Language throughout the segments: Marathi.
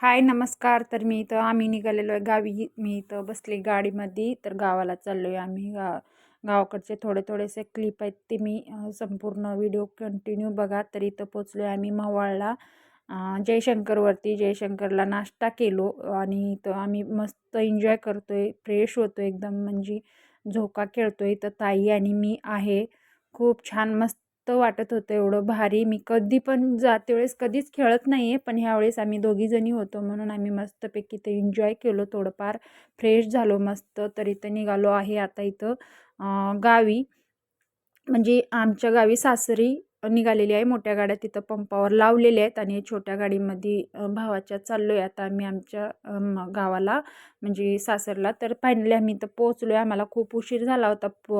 हाय नमस्कार. तर मी इथं आम्ही निघालेलो आहे गावी. मी इथं बसली गाडीमध्ये तर गावाला चाललो आहे आम्ही. गा गावाकडचे थोडे थोडेसे क्लिप आहेत ते मी संपूर्ण व्हिडिओ कंटिन्यू बघा. तर इथं पोचलो आहे आम्ही मवाळला. जयशंकरवरती. जयशंकरला नाश्ता केलो आणि इथं आम्ही मस्त एन्जॉय करतो आहे फ्रेश होतो एकदम. म्हणजे झोका खेळतो आहे इथं ताई आणि मी आहे. खूप छान मस्त वाटत होतं एवढं भारी. मी कधी पण जाते वेळेस कधीच खेळत नाही आहे पण ह्यावेळेस आम्ही दोघीजणी होतो म्हणून आम्ही मस्तपैकी ते एन्जॉय केलो थोडंफार. फ्रेश झालो मस्त तर इथं निघालो आहे आता इथं गावी. म्हणजे आमच्या गावी सासरी निघालेली आहे. मोठ्या गाड्या तिथं पंपावर लावलेल्या आहेत आणि छोट्या गाडीमध्ये भावाच्या चाललो आहे आता आम्ही आमच्या गावाला म्हणजे सासरला. तर फायनली आम्ही इथं पोचलो आहे आम्हाला खूप उशीर झाला होता प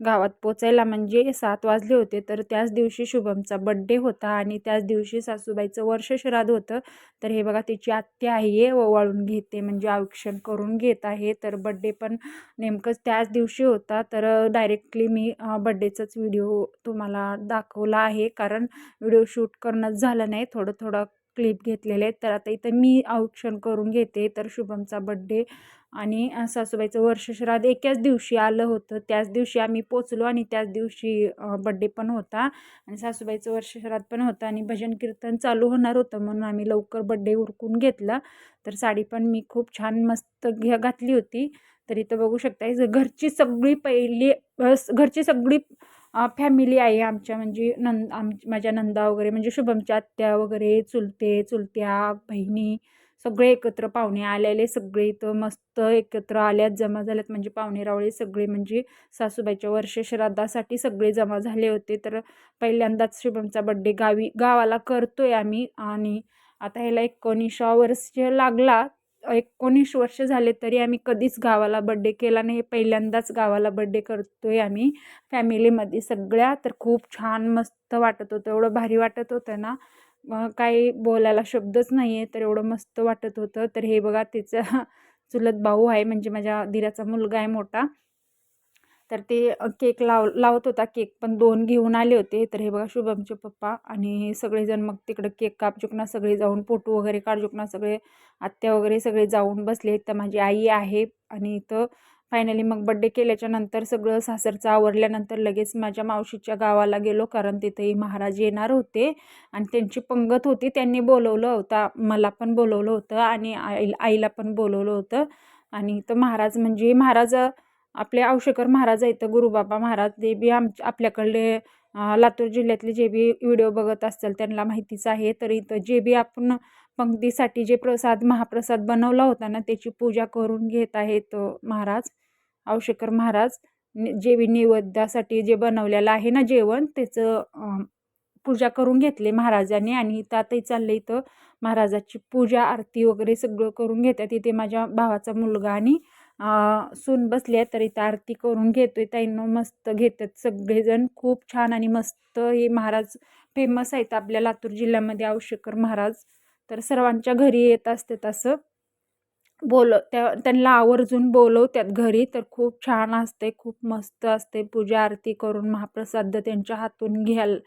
गावात पोचायला म्हणजे सात वाजले होते. तर त्याच दिवशी शुभमचा बड्डे होता आणि त्याच दिवशी सासूबाईचं वर्ष श्राद्ध होतं. तर हे बघा तिची आत्या आहे. ओवाळून घेते म्हणजे औक्षण करून घेत आहे. तर बड्डे पण नेमकंच त्याच दिवशी होता. तर डायरेक्टली मी बड्डेचाच व्हिडिओ तुम्हाला दाखवला आहे. कारण व्हिडिओ शूट करणंच झालं नाही. थोडं थोडं क्लिप घेतलेले आहेत. तर आता इथं मी औक्षण करून घेते. तर शुभमचा बड्डे आणि सासूबाईचं वर्षश्राद्ध एकाच दिवशी आलं होतं. त्याच दिवशी आम्ही पोचलो आणि त्याच दिवशी बड्डे पण होता. आणि सासूबाईचं वर्षश्राद्ध पण होतं आणि भजन कीर्तन चालू होणार होतं. म्हणून आम्ही लवकर बड्डे उरकून घेतला. तर साडी पण मी खूप छान मस्त घ्या घातली होती. तर इथं बघू शकता घरची सगळी पहिली घरची सगळी फॅमिली आहे आमच्या म्हणजे नंद आम माझ्या नंदा वगैरे म्हणजे शुभमच्या आत्या वगैरे चुलते चुलत्या बहिणी सगळे एकत्र पाहुणे आलेले सगळे इथं मस्त एकत्र आल्यात जमा झाल्यात म्हणजे पाहुणे रावळे सगळे म्हणजे सासूबाईच्या वर्ष श्राद्धासाठी सगळे जमा झाले होते. तर पहिल्यांदाच शुभमचा बड्डे गावी गावाला करतोय आम्ही आणि आता ह्याला एकोणीसवा वर्ष लागला. एकोणीस वर्ष झाले तरी आम्ही कधीच गावाला बड्डे केला नाही. पहिल्यांदाच गावाला बड्डे करतो आहे आम्ही फॅमिलीमध्ये सगळ्या तर खूप छान मस्त वाटत होतं. एवढं भारी वाटत होतं ना. मग काही बोलायला शब्दच नाही आहे तर एवढं मस्त वाटत होतं. तर हे बघा तिचा चुलत भाऊ आहे म्हणजे माझ्या दिराचा मुलगा आहे मोठा. तर ते केक लाव लावत होता केक पण दोन घेऊन आले होते. तर हे बघा शुभमचे पप्पा आणि सगळेजण मग तिकडं केक काप कापचुकना सगळे जाऊन फोटो वगैरे काढचुकना सगळे आत्या वगैरे सगळे जाऊन बसले. तर माझी आई आहे आणि इथं फायनली मग बड्डे केल्याच्यानंतर सगळं सासरचं आवरल्यानंतर लगेच माझ्या मावशीच्या गावाला गेलो कारण तिथेही महाराज येणार होते आणि त्यांची पंगत होती. त्यांनी बोलवलं होतं मला पण बोलवलं होतं आणि आई आईला पण बोलवलं होतं. आणि तर महाराज म्हणजे महाराज आपले आवशेकर महाराज आहेत गुरुबाबा महाराज ते बी आम आपल्याकडले लातूर जिल्ह्यातले जे बी व्हिडिओ बघत असतील त्यांना माहितीच आहे. तर इथं जे बी आपण पंक्तीसाठी जे प्रसाद महाप्रसाद बनवला होता ना त्याची पूजा करून घेत आहेत महाराज औशेकर महाराज. जे बी नैवेद्यासाठी जे बनवलेलं आहे ना जेवण त्याचं पूजा करून घेतले महाराजांनी आणि इथं आताही चाललं इथं. महाराजाची पूजा आरती वगैरे सगळं करून घेतात. इथे माझ्या भावाचा मुलगा आणि सून बसली आहे तर इथं आरती करून घेतोय. ताईनं मस्त घेतात सगळेजण. खूप छान आणि मस्त हे महाराज फेमस आहेत आपल्या लातूर जिल्ह्यामध्ये औशेकर महाराज. तर सर्वांच्या घरी येत असते असं. बोल त्या त्यांना आवर्जून बोलवतात घरी. तर खूप छान असते खूप मस्त असते पूजा आरती करून महाप्रसाद त्यांच्या हातून घ्याल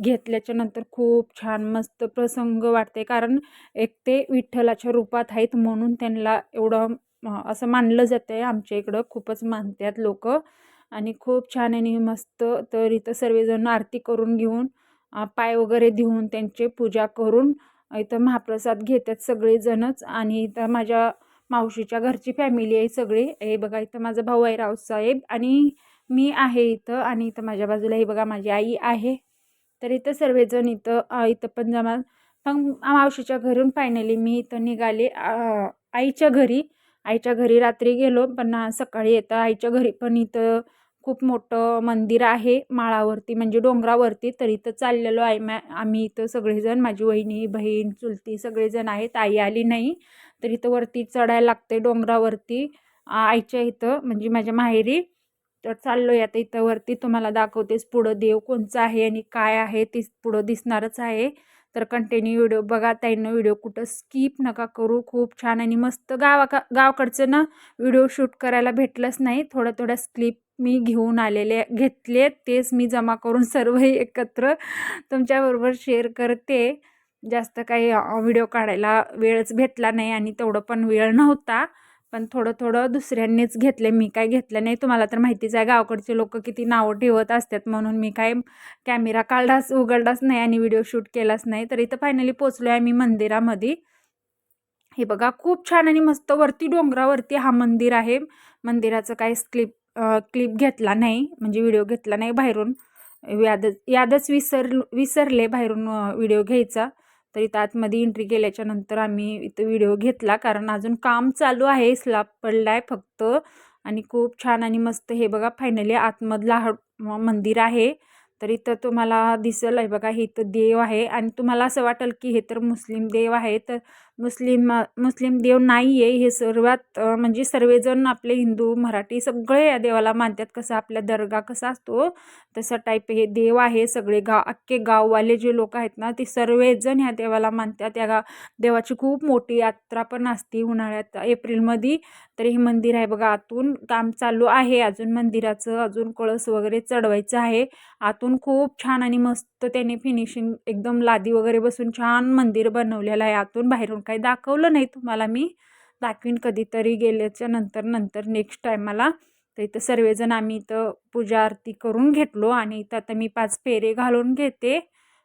घेतल्याच्या नंतर खूप छान मस्त प्रसंग वाटते कारण एक ते विठ्ठलाच्या रूपात आहेत म्हणून त्यांना एवढं असं मानलं जातं आहे आमच्या इकडं खूपच मानतात लोक आणि खूप छान आणि मस्त तर इथं सर्वजण आरती करून घेऊन पाय वगैरे देऊन त्यांचे पूजा करून इथं महाप्रसाद घेतात सगळेजणच आणि इथं माझ्या मावशीच्या घरची फॅमिली आहे सगळी. हे बघा इथं माझा भाऊ आहे रावसाहेब आणि मी आहे इथं आणि इथं माझ्या बाजूला हे बघा माझी आई आहे. तर इथं सर्वजण इथं इथं पण जमा. मग मावशीच्या घरून फायनली मी इथं निघाले. आईच्या घरी आईच्या घरी रात्री गेलो पण सकाळी येतं. आईच्या घरी पण इथं खूप मोठं मंदिर आहे माळावरती म्हणजे डोंगरावरती. तर इथं चाललेलो आहे मॅ आम्ही इथं सगळेजण माझी वहिनी बहीण चुलती सगळेजण आहेत. आई आली नाही. तर इथं वरती चढायला लागते डोंगरावरती. आईच्या इथं म्हणजे माझ्या माहेरी. तर चाललो आहे आता इथं वरती. तुम्हाला दाखवतेच पुढं देव कोणचं आहे आणि काय आहे ते पुढं दिसणारच आहे. तर कंटिन्यू व्हिडिओ बघा ताईनं व्हिडिओ कुठं स्किप नका करू. खूप छान आणि मस्त गावा गावाकडचं ना व्हिडिओ शूट करायला भेटलंच नाही. थोड्या थोड्या स्क्लिप मी घेऊन आलेले घेतले. तेच मी जमा करून सर्व एकत्र तुमच्याबरोबर शेअर करते. जास्त काही व्हिडिओ काढायला वेळच भेटला नाही आणि तेवढं पण वेळ नव्हता. पण थोडं थोडं दुसऱ्यांनीच घेतले. मी काय घेतलं नाही. तुम्हाला तर माहितीच आहे गावकडचे लोक किती नावं ठेवत असतात म्हणून मी काय कॅमेरा काढलाच उघडलाच नाही आणि व्हिडिओ शूट केलाच नाही. तर इथं फायनली पोचलो आहे मी मंदिरामध्ये. हे बघा खूप छान आणि मस्त वरती डोंगरावरती हा मंदिर आहे. मंदिराचं काही क्लिप क्लिप घेतला नाही म्हणजे व्हिडिओ घेतला नाही बाहेरून. यादच यादच विसर विसरले बाहेरून व्हिडिओ घ्यायचा. तर इथं आतमध्ये एंट्री केल्याच्यानंतर आम्ही इथं व्हिडिओ घेतला कारण अजून काम चालू आहे स्लाब पडला आहे फक्त. आणि खूप छान आणि मस्त हे बघा फायनली आतमधला हा मंदिर आहे. तर इथं तुम्हाला दिसेल आहे बघा हे इथं देव आहे. आणि तुम्हाला असं वाटेल की हे तर मुस्लिम देव आहे तर मुस्लिम मुस्लिम देव नाही आहे हे सर्वात म्हणजे सर्वजण आपले हिंदू मराठी सगळे या देवाला मानतात. कसं आपल्या दर्गा कसा असतो तसा टाईप हे देव आहे. सगळे गाव अख्खे गाववाले जे लोक आहेत ना ते सर्वजण ह्या देवाला मानतात. या गा देवाची खूप मोठी यात्रा पण असते उन्हाळ्यात एप्रिलमध्ये. तर हे मंदिर आहे बघा आतून काम चालू आहे. अजून मंदिराचं अजून कळस वगैरे चढवायचं आहे. आतून खूप छान आणि मस्त त्याने फिनिशिंग एकदम लादी वगैरे बसून छान मंदिर बनवलेलं आहे. आतून बाहेरून काही दाखवलं नाही तुम्हाला मी. दाखवीन कधीतरी गेल्याच्यानंतर नंतर नेक्स्ट टायमाला तर इथं सर्वजण आम्ही इथं पूजा आरती करून घेतलो आणि इथं आता मी पाच फेरे घालून घेते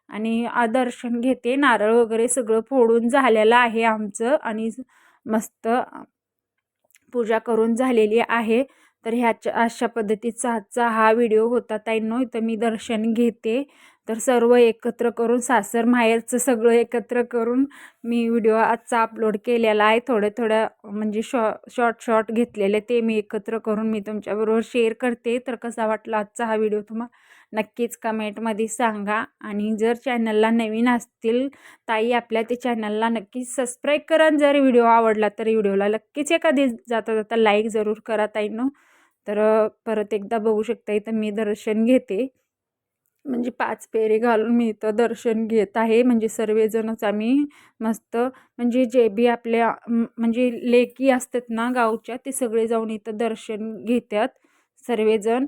आणि दर्शन घेते. नारळ वगैरे सगळं फोडून झालेलं आहे आमचं आणि मस्त पूजा करून झालेली आहे. तर ह्याच्या अशा पद्धतीचा आजचा हा व्हिडिओ होता ताईंनो इथं मी दर्शन घेते. तर सर्व एकत्र करून सासर माहेरचं सगळं एकत्र करून मी व्हिडिओ आजचा अपलोड केलेला आहे. थोडं थोडं म्हणजे शॉ शॉर्ट शॉर्ट घेतलेले ते मी एकत्र करून मी तुमच्याबरोबर शेअर करते. तर कसा वाटला आजचा हा व्हिडिओ तुम्हाला नक्कीच कमेंटमध्ये सांगा. आणि जर चॅनलला नवीन असतील ताई आपल्या ते चॅनलला नक्कीच सबस्क्राईब करा. जर व्हिडिओ आवडला तर व्हिडिओला नक्कीच एखादी जाता जाता लाईक जरूर करा ताईनो. तर परत एकदा बघू शकता इथं मी दर्शन घेते. म्हणजे पाच पेरे घालून मी इथं दर्शन घेत आहे. म्हणजे सर्वजणच आम्ही मस्त म्हणजे जे बी आपल्या म्हणजे लेकी असतात ना गावच्या ते सगळे जाऊन इथं दर्शन घेतात सर्वजण.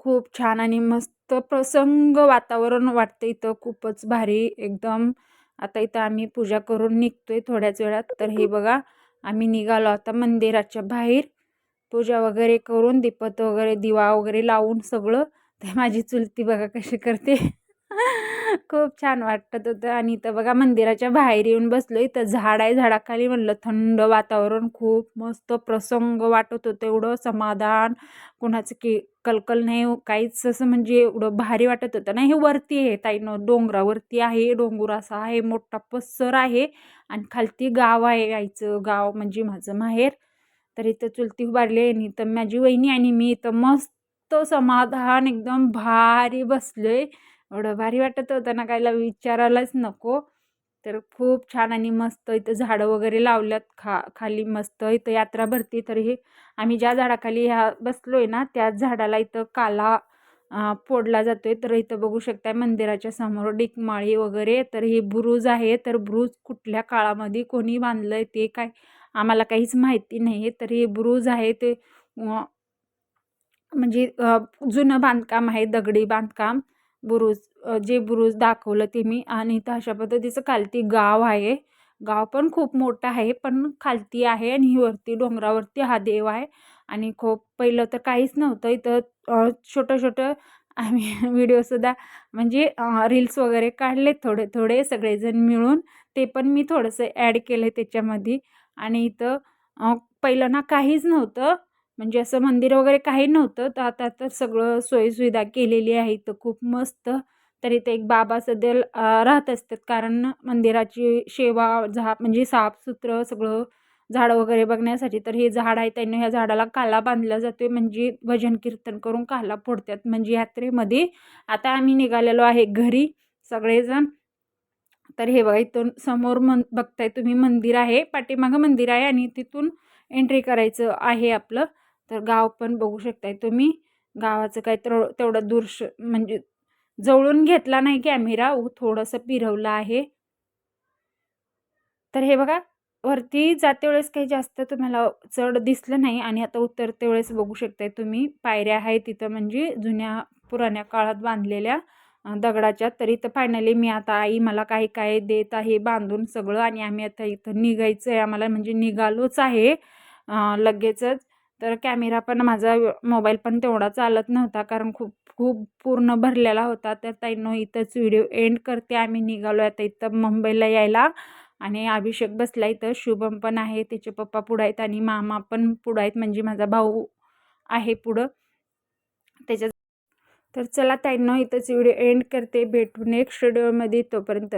खूप छान आणि मस्त प्रसंग वातावरण वाटतं इथं. खूपच भारी एकदम. आता इथं आम्ही पूजा करून निघतोय थोड्याच वेळात. तर हे बघा आम्ही निघालो आता मंदिराच्या बाहेर. पूजा वगैरे करून दीपत वगैरे दिवा वगैरे लावून सगळं. ते माझी चुलती बघा कशी करते. खूप छान वाटत होतं. आणि इथं बघा मंदिराच्या बाहेर येऊन बसलो इथं झाड आहे. झाडाखाली म्हणलं थंड वातावरण. खूप मस्त प्रसंग वाटत होतं. एवढं समाधान. कोणाचं की कलकल नाही हो. काहीच असं म्हणजे एवढं भारी वाटत होतं ना. हे वरती आहे ताईनं. डोंगरावरती आहे. डोंगर असा आहे. मोठा पसर आहे. आणि खालती गाव आहे यायचं. गाव म्हणजे माझं माहेर. तर इथं चुलती उभारली आणि इथं माझी वहिनी आणि मी इथं मस्त समाधान एकदम भारी बसलो आहे एवढं भारी वाटत होतं ना कायला विचारायलाच नको. तर खूप छान आणि मस्त इथं झाडं वगैरे लावल्यात खा खाली मस्त इथं यात्रा भरती. तर हे आम्ही ज्या झाडाखाली ह्या बसलो आहे ना त्याच झाडाला इथं काला फोडला जातोय. तर इथं बघू शकताय मंदिराच्या समोर डिकमाळी वगैरे. तर हे बुरुज आहे. तर बुरुज कुठल्या काळामध्ये कोणी बांधलं आहे ते काय आम्हाला काहीच माहिती नाही आहे तर हे बुरुज आहे ते म्हणजे जुनं बांधकाम आहे दगडी बांधकाम बुरुज जे बुरुज दाखवलं ते मी. आणि इथं अशा पद्धतीचं खालती गाव आहे. गाव पण खूप मोठं आहे पण खालती आहे आणि वरती डोंगरावरती हा देव आहे. आणि खूप पहिलं तर काहीच नव्हतं. इथं छोटं छोटं आम्ही व्हिडिओसुद्धा म्हणजे रील्स वगैरे काढले थोडे थोडे सगळेजण मिळून. ते पण मी थोडंसं ॲड केलं त्याच्यामध्ये. आणि इथं पहिलं ना काहीच नव्हतं. म्हणजे असं मंदिर वगैरे काही नव्हतं. तर आता तर सगळं सोयीसुविधा केलेली आहे. तर खूप मस्त तर इथे एक बाबा सध्या राहत असतात. कारण मंदिराची सेवा झा म्हणजे साफसुथरं सगळं झाडं वगैरे बघण्यासाठी. तर हे झाड आहे त्यांनी ह्या झाडाला काला बांधला जातो म्हणजे भजन कीर्तन करून काला फोडतात. म्हणजे यात्रेमध्ये आता आम्ही निघालेलो आहे घरी सगळेजण. तर हे बघा इथून समोर मन बघताय तुम्ही मंदिर आहे. पाठीमागं मंदिर आहे आणि तिथून एंट्री करायचं आहे आपलं. तर गाव पण बघू शकताय तुम्ही. गावाचं काय तर तेवढं दूरश म्हणजे जवळून घेतला नाही कॅमेरा थोडंसं फिरवलं आहे. तर हे बघा वरती जाते वेळेस काही जास्त तुम्हाला चढ दिसलं नाही आणि आता उतरते वेळेस बघू शकताय तुम्ही. पायऱ्या आहेत तिथं म्हणजे जुन्या पुराण्या काळात बांधलेल्या दगडाच्या. तरी तर फायनली मी आता आई मला काही काय देत आहे बांधून सगळं आणि आम्ही आता इथं निघायचं आहे आम्हाला म्हणजे निघालोच आहे. लगेचच. तर कॅमेरा पण माझा मोबाईल पण तेवढा चालत नव्हता कारण खूप खूप पूर्ण भरलेला होता. तर ताईंनो इथंच व्हिडिओ एंड करते. आम्ही निघालो आता इथं मुंबईला यायला. आणि अभिषेक बसला इथं. शुभम पण आहे. त्याचे पप्पा पुढं आहेत आणि मामा पण पुढं आहेत. म्हणजे माझा भाऊ आहे पुढं. त्याच्या तर चला ताईंनो इथंच व्हिडिओ एंड करते. भेटू नेक्स्ट व्हिडिओमध्ये. तोपर्यंत